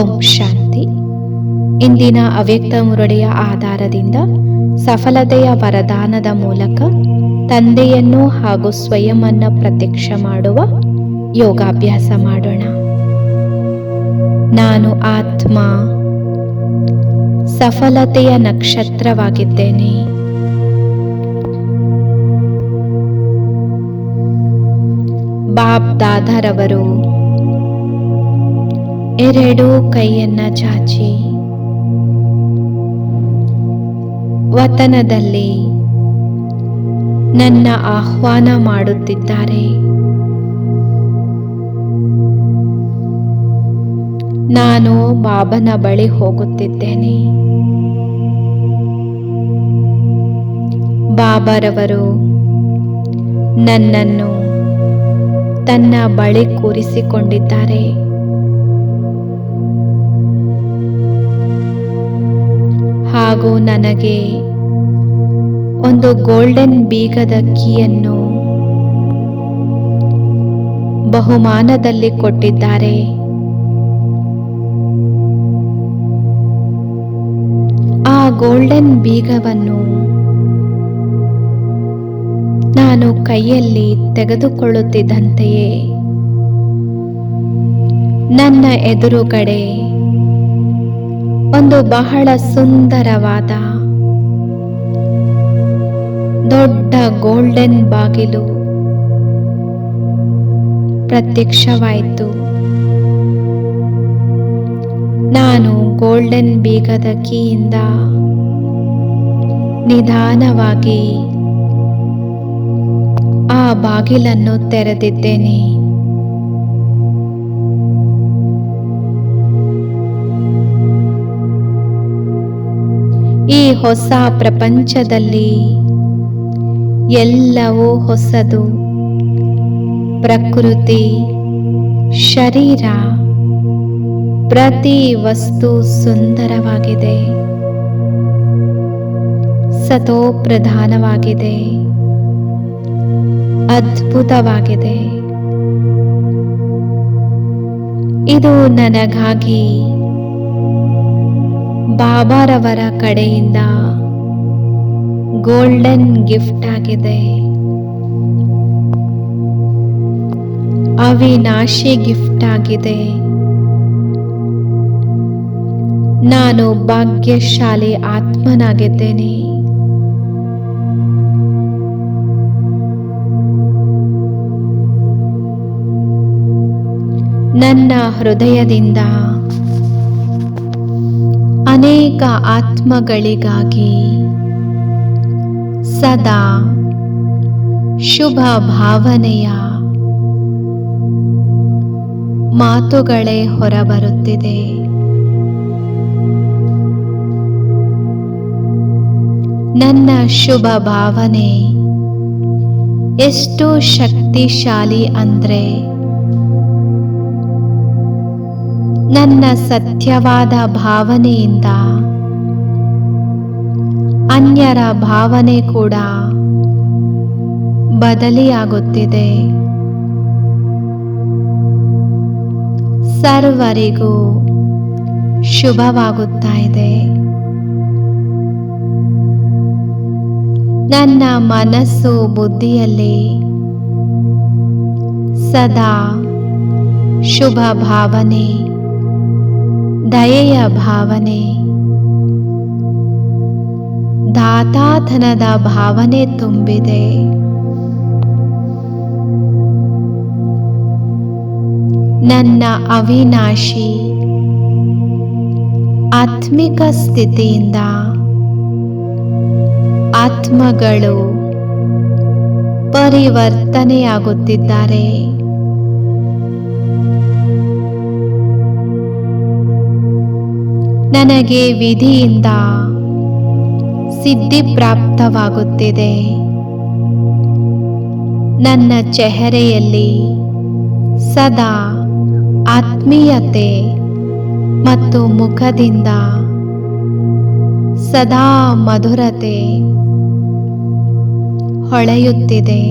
ಓಂ ಶಾಂತಿ. ಇಂದಿನ ಅವ್ಯಕ್ತ ಮುರಡೆಯ ಆಧಾರದಿಂದ ಸಫಲತೆಯ ವರದಾನದ ಮೂಲಕ ತಂದೆಯನ್ನು ಹಾಗೂ ಸ್ವಯಂ ಪ್ರತ್ಯಕ್ಷ ಮಾಡುವ ಯೋಗಾಭ್ಯಾಸ ಮಾಡೋಣ. ನಾನು ಆತ್ಮ. ಸಫಲತೆಯ ನಕ್ಷತ್ರವಾಗಿದ್ದೇನೆ. ಬಾಬ್ ದಾದರವರು ಎರಡು ಕೈಯನ್ನ ಚಾಚಿ. ವತನದಲ್ಲಿ ನನ್ನ ಆಹ್ವಾನ ಮಾಡುತ್ತಿದ್ದಾರೆ. ನಾನು ಬಾಬನ ಬಳಿ ಹೋಗುತ್ತಿದ್ದೇನೆ. ಬಾಬರವರು ನನ್ನನ್ನು ತನ್ನ ಬಳಿ ಕೂರಿಸಿಕೊಂಡಿದ್ದಾರೆ. ಹಾಗೂ ನನಗೆ ಒಂದು ಗೋಲ್ಡನ್ ಬೀಗದ ಕೀಯನ್ನು ಬಹುಮಾನದಲ್ಲಿ ಕೊಟ್ಟಿದ್ದಾರೆ. ಆ ಗೋಲ್ಡನ್ ಬೀಗವನ್ನು ನಾನು ಕೈಯಲ್ಲಿ ತೆಗೆದುಕೊಳ್ಳುತ್ತಿದ್ದಂತೆಯೇ ನನ್ನ ಎದುರುಗಡೆ ಒಂದು ಬಹಳ ಸುಂದರವಾದ, ದೊಡ್ಡ ಗೋಲ್ಡನ್ ಬಾಗಿಲು ಪ್ರತ್ಯಕ್ಷವಾಯಿತು. ನಾನು ಗೋಲ್ಡನ್ ಬೀಗದ ಕೀಯಿಂದ ನಿಧಾನವಾಗಿ ಆ ಬಾಗಿಲನ್ನು ತೆರೆದಿದ್ದೇನೆ. ಈ ಹೊಸ ಪ್ರಪಂಚದಲ್ಲಿ ಎಲ್ಲವೂ ಹೊಸದು. ಪ್ರಕೃತಿ ಶರೀರ ಪ್ರತಿ ವಸ್ತು ಸುಂದರವಾಗಿದೆ. ಸತೋಪ್ರಧಾನವಾಗಿದೆ. ಅದ್ಭುತವಾಗಿದೆ. ಇದು ನನಗಾಗಿ ಬಾಬಾರವರ ಕಡೆಯಿಂದ ಗೋಲ್ಡನ್ ಗಿಫ್ಟ್ ಆಗಿದೆ. ಅವಿನಾಶಿ ಗಿಫ್ಟ್ ಆಗಿದೆ. ನಾನು ಭಾಗ್ಯಶಾಲಿ ಆತ್ಮನಾಗಿದ್ದೇನೆ. ನನ್ನ ಹೃದಯದಿಂದ ಅನೇಕ ಆತ್ಮಗಳಿಗಾಗಿ ಸದಾ ಶುಭ ಭಾವನೆಯ ಮಾತುಗಳೇ ಹೊರಬರುತ್ತಿದೆ. ನನ್ನ ಶುಭ ಭಾವನೆ ಎಷ್ಟು ಶಕ್ತಿಶಾಲಿ ಅಂದ್ರೆ ನನ್ನ ಸತ್ಯವಾದ ಭಾವನೆಯಿಂದ. ಅನ್ಯರ ಭಾವನೆ ಕೂಡ ಬದಲಿಯಾಗುತ್ತಿದೆ. ಸರ್ವರಿಗೂ ಶುಭವಾಗುತ್ತಾ ಇದೆ. ನನ್ನ ಮನಸ್ಸು ಬುದ್ಧಿಯಲ್ಲಿ ಸದಾ ಶುಭ ಭಾವನೆ ದಯೆಯ ಭಾವನೆ. ದಾತಾಧನದ ಭಾವನೆ ತುಂಬಿದೆ. ನನ್ನ ಅವಿನಾಶಿ ಆತ್ಮಿಕ ಸ್ಥಿತಿಯಿಂದ ಆತ್ಮಗಳು ಪರಿವರ್ತನೆಯಾಗುತ್ತಿದ್ದಾರೆ. ನನಗೆ ವಿಧಿಯಿಂದ ಸಿದ್ಧಿ ಪ್ರಾಪ್ತವಾಗುತ್ತಿದೆ. ನನ್ನ ಚೆಹರೆಯಲ್ಲಿ ಸದಾ ಆತ್ಮೀಯತೆ ಮತ್ತು ಮುಖದಿಂದ ಸದಾ ಮಧುರತೆ ಹೊಳೆಯುತ್ತಿದೆ.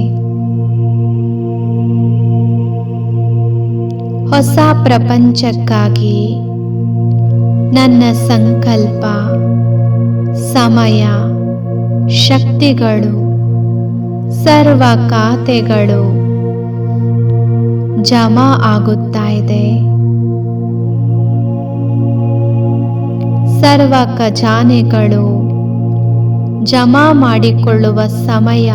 ಹೊಸ ಪ್ರಪಂಚಕ್ಕಾಗಿ ನನ್ನ ಸಂಕಲ್ಪ, ಸಮಯ, ಶಕ್ತಿಗಳು, ಸರ್ವ ಖಾತೆಗಳು ಜಮಾ ಆಗುತ್ತಾ ಇದೆ. ಸರ್ವ ಖಜಾನೆಗಳು ಜಮಾ ಮಾಡಿಕೊಳ್ಳುವ ಸಮಯ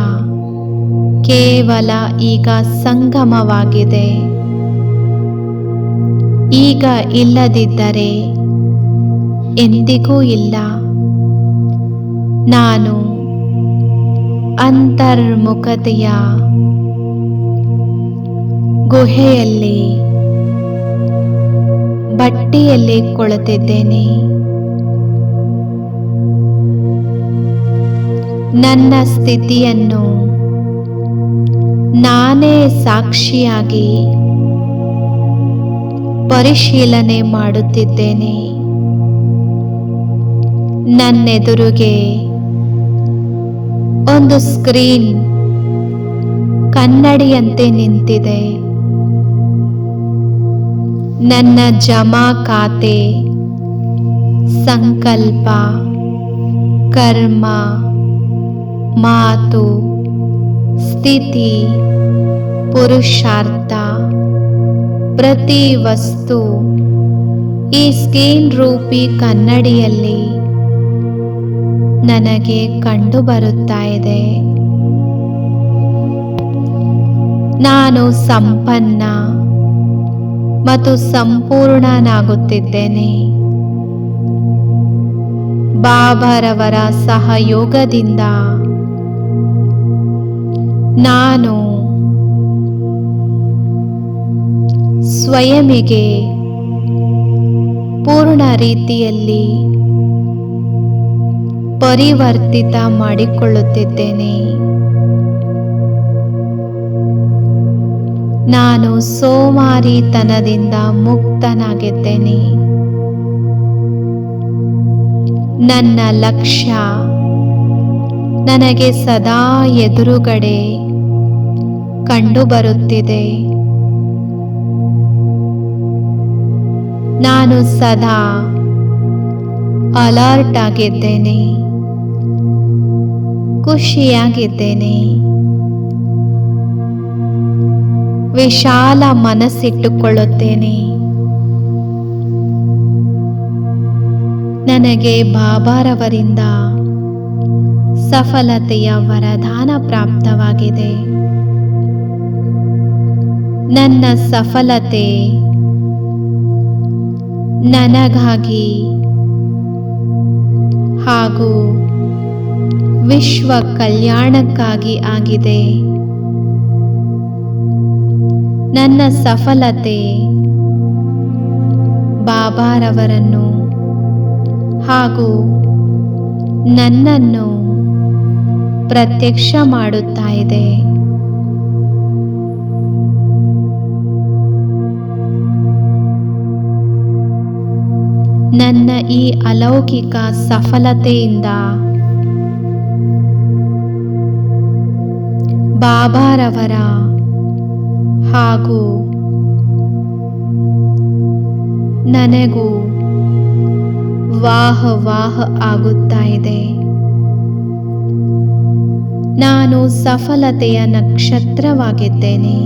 ಕೇವಲ ಈಗ ಸಂಗಮವಾಗಿದೆ. ಈಗ ಇಲ್ಲದಿದ್ದರೆ ಎಂದಿಗೂ ಇಲ್ಲ. ನಾನು ಅಂತರ್ಮುಖತೆಯ ಗುಹೆಯಲ್ಲಿ ಬಟ್ಟೆಯಲ್ಲಿ ಕೊಳುತ್ತಿದ್ದೇನೆ ನನ್ನ ಸ್ಥಿತಿಯನ್ನು ನಾನೇ ಸಾಕ್ಷಿಯಾಗಿ ಪರಿಶೀಲನೆ ಮಾಡುತ್ತಿದ್ದೇನೆ. ನನ್ನೆದುರಿಗೆ. ಒಂದು ಸ್ಕ್ರೀನ್ ಕನ್ನಡಿಯಂತೆ ನಿಂತಿದೆ. ನನ್ನ ಜಮಾ ಖಾತೆ, ಸಂಕಲ್ಪ, ಕರ್ಮ, ಮಾತು, ಸ್ಥಿತಿ, ಪುರುಷಾರ್ಥ, ಪ್ರತಿ ವಸ್ತು ಈ ಸ್ಕೀನ್ ರೂಪಿ ಕನ್ನಡಿಯಲ್ಲಿ ನನಗೆ ಕಂಡು ಬರುತ್ತಾ ಇದೆ. ನಾನು ಸಂಪನ್ನ ಮತ್ತು ಸಂಪೂರ್ಣನಾಗುತ್ತಿದ್ದೇನೆ. ಬಾಬಾರವರ ಸಹಯೋಗದಿಂದ ನಾನು ಸ್ವಯಮಿಗೆ ಪೂರ್ಣ ರೀತಿಯಲ್ಲಿ ಪರಿವರ್ತಿತ ಮಾಡಿಕೊಳ್ಳುತ್ತಿದ್ದೇನೆ. ನಾನು ಸೋಮಾರಿತನದಿಂದ ಮುಕ್ತನಾಗಿದ್ದೇನೆ. ನನ್ನ ಲಕ್ಷ್ಯ ನನಗೆ ಸದಾ ಎದುರುಗಡೆ ಕಂಡುಬರುತ್ತಿದೆ. ನಾನು ಸದಾ ಅಲರ್ಟ್ ಆಗಿದ್ದೇನೆ. ಖುಷಿಯಾಗಿದ್ದೇನೆ. ವಿಶಾಲ ಮನಸ್ಸಿಟ್ಟುಕೊಳ್ಳುತ್ತೇನೆ. ನನಗೆ ಬಾಬಾರವರಿಂದ ಸಫಲತೆಯ ವರದಾನ ಪ್ರಾಪ್ತವಾಗಿದೆ. ನನ್ನ ಸಫಲತೆ ನನಗಾಗಿ ಹಾಗೂ ವಿಶ್ವ ಕಲ್ಯಾಣಕ್ಕಾಗಿ ಆಗಿದೆ. ನನ್ನ ಸಫಲತೆ ಬಾಬಾರವರನ್ನು ಹಾಗೂ ನನ್ನನ್ನು ಪ್ರತ್ಯಕ್ಷ ಮಾಡುತ್ತಾ ಇದೆ. ನನ್ನ ಈ ಅಲೌಕಿಕ ಸಫಲತೆಯಿಂದ ಬಾಬಾರವರ ಹಾಗೂ ನನಗೂ ವಾಹ ವಾಹ ಆಗುತ್ತಾ ಇದೆ. ನಾನು ಸಫಲತೆಯ ನಕ್ಷತ್ರವಾಗಿದ್ದೇನೆ.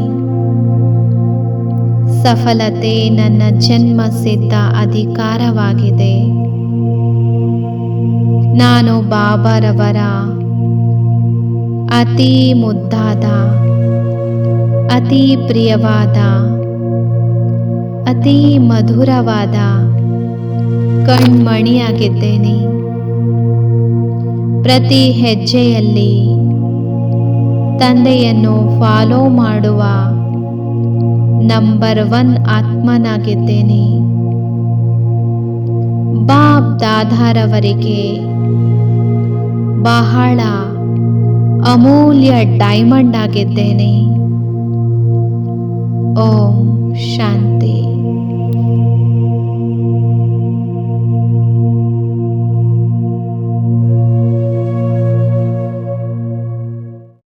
ಸಫಲತೆ ನನ್ನ ಜನ್ಮ ಸಿದ್ಧ ಅಧಿಕಾರವಾಗಿದೆ. ನಾನು ಬಾಬಾರವರ ಅತಿ ಮುದ್ದಾದ, ಅತಿ ಪ್ರಿಯವಾದ, ಅತಿ ಮಧುರವಾದ ಕಣ್ಮಣಿಯಾಗಿದ್ದೇನೆ. ಪ್ರತಿ ಹೆಜ್ಜೆಯಲ್ಲಿ ತಂದೆಯನ್ನು ಫಾಲೋ ಮಾಡುವ ನಂಬರ್ ಒನ್ ಆತ್ಮನಾಗಿದ್ದೇನೆ. ಬಾಬ್ ದಾದಾರವರಿಗೆ ಬಹಳ ಅಮೂಲ್ಯ ಡೈಮಂಡ್ ಆಗಿದ್ದೇನೆ ಓಂ ಶಾಂತಿ